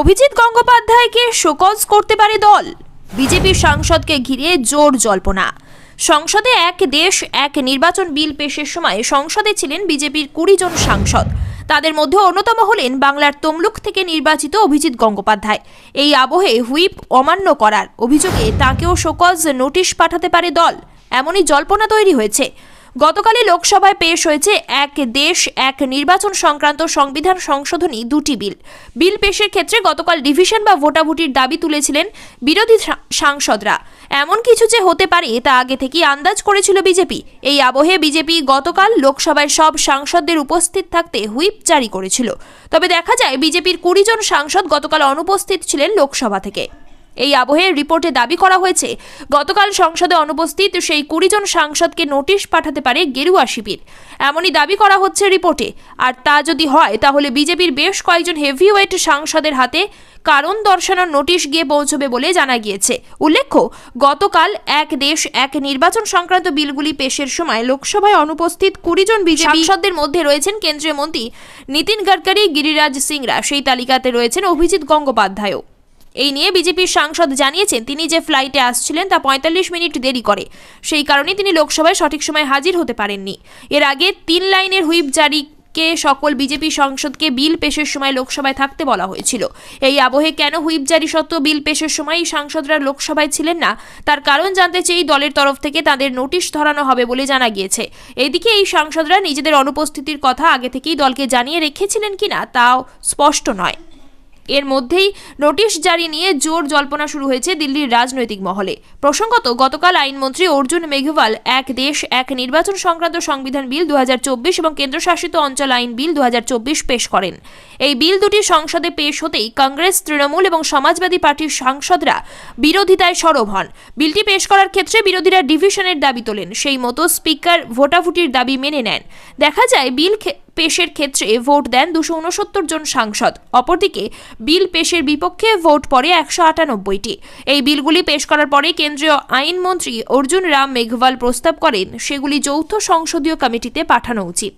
অভিজিৎ গঙ্গোপাধ্যায়কে শোকজ করতে পারে দল। বিজেপির সাংসদকে ঘিরে জোর জল্পনা। সংসদে এক দেশ, এক নির্বাচন বিল পেশের সময় সংসদে ছিলেন বিজেপির কুড়ি জন সাংসদ। তাদের মধ্যে অন্যতম হলেন বাংলার তমলুক থেকে নির্বাচিত অভিজিৎ গঙ্গোপাধ্যায়। এই আবহে হুইপ অমান্য করার অভিযোগে তাকেও শোকজ নোটিশ পাঠাতে পারে দল। এমনই জল্পনা তৈরি হয়েছে। গতকালই লোকসভায় পেশ হয়েছে এক দেশ, এক নির্বাচন সংক্রান্ত সংবিধান সংশোধনী দুটি বিল। বিল পেশের ক্ষেত্রে গতকাল ডিভিশন বা ভোটাভুটির দাবি তুলেছিলেন বিরোধী সাংসদরা। এমন কিছু যে হতে পারে, তা আগে থেকেই আন্দাজ করেছিল বিজেপি। এই আবহে বিজেপি গতকাল লোকসভায় সব সাংসদদের উপস্থিত থাকতে হুইপ জারি করেছিল। তবে দেখা যায়, বিজেপির কুড়ি জন সাংসদ গতকাল অনুপস্থিত ছিলেন লোকসভা থেকে। এই আবহে রিপোর্টে দাবি করা হয়েছে, গতকাল সংসদে অনুপস্থিত সেই কুড়ি জন সাংসদকে নোটিশ পাঠাতে পারে গেরুয়া শিবির। এমনই দাবি করা হচ্ছে রিপোর্টে। আর তা যদি হয়, তাহলে বিজেপির বেশ কয়েকজন হেভিওয়েট সাংসদের হাতে কারণ দর্শানোর নোটিশ গিয়ে পৌঁছবে বলে জানা গিয়েছে। উল্লেখ্য, গতকাল এক দেশ, এক নির্বাচন সংক্রান্ত বিলগুলি পেশের সময় লোকসভায় অনুপস্থিত কুড়ি জন বিজেপি সাংসদদের মধ্যে রয়েছেন কেন্দ্রীয় মন্ত্রী নীতিন গডকরি, গিরিরাজ সিংরা। সেই তালিকাতে রয়েছেন অভিজিৎ গঙ্গোপাধ্যায়ও। এই নিয়ে বিজেপির সাংসদ জানিয়েছেন, তিনি যে ফ্লাইটে আসছিলেন তা পঁয়তাল্লিশ মিনিট দেরি করে। সেই কারণে তিনি লোকসভায় সঠিক সময় হাজির হতে পারেননি। এর আগে তিন লাইনের হুইপ জারি কে সকল বিজেপি সংসদকে বিল পেশের সময় লোকসভায় থাকতে বলা হয়েছিল। এই আবহে কেন হুইপ জারি সত্ত্বেও বিল পেশের সময় সাংসদরা লোকসভায় ছিলেন না? তার কারণ জানতে চেয়ে দলের তরফ থেকে তাদের নোটিশ ধরানো হবে বলে জানা গিয়েছে। এদিকে এই সাংসদরা নিজেদের অনুপস্থিতির কথা আগে থেকেই দলকে জানিয়ে রেখেছিলেন কিনা তাও স্পষ্ট নয়। এর মধ্যেই নোটিশ জারি নিয়ে জোর জল্পনা শুরু হয়েছে দিল্লির রাজনৈতিক মহলে। প্রসঙ্গত, গতকাল আইনমন্ত্রী অর্জুন মেঘওয়াল এক দেশ, এক নির্বাচন সংক্রান্ত সংবিধান বিল দুহাজার চব্বিশ এবং কেন্দ্রশাসিত অঞ্চল আইন বিল দুহাজার চব্বিশ পেশ করেন। এই বিল দুটি সংসদে পেশ হতেই কংগ্রেস, তৃণমূল এবং সমাজবাদী পার্টির সাংসদরা বিরোধিতায় সরব হন। বিলটি পেশ করার ক্ষেত্রে বিরোধীরা ডিভিশনের দাবি তোলেন। সেই মতো স্পিকার ভোটাভুটির দাবি মেনে নেন। দেখা যায়, বিল পেশের ক্ষেত্রে ভোট দেন দুশো উনসত্তর জন সাংসদ। অপরদিকে, বিল পেশের বিপক্ষে ভোট পড়ে একশো আটানব্বইটি। এই বিলগুলি পেশ করার পরে কেন্দ্রীয় আইনমন্ত্রী অর্জুন রাম মেঘওয়াল প্রস্তাব করেন, সেগুলি যৌথ সংসদীয় কমিটিতে পাঠানো উচিত।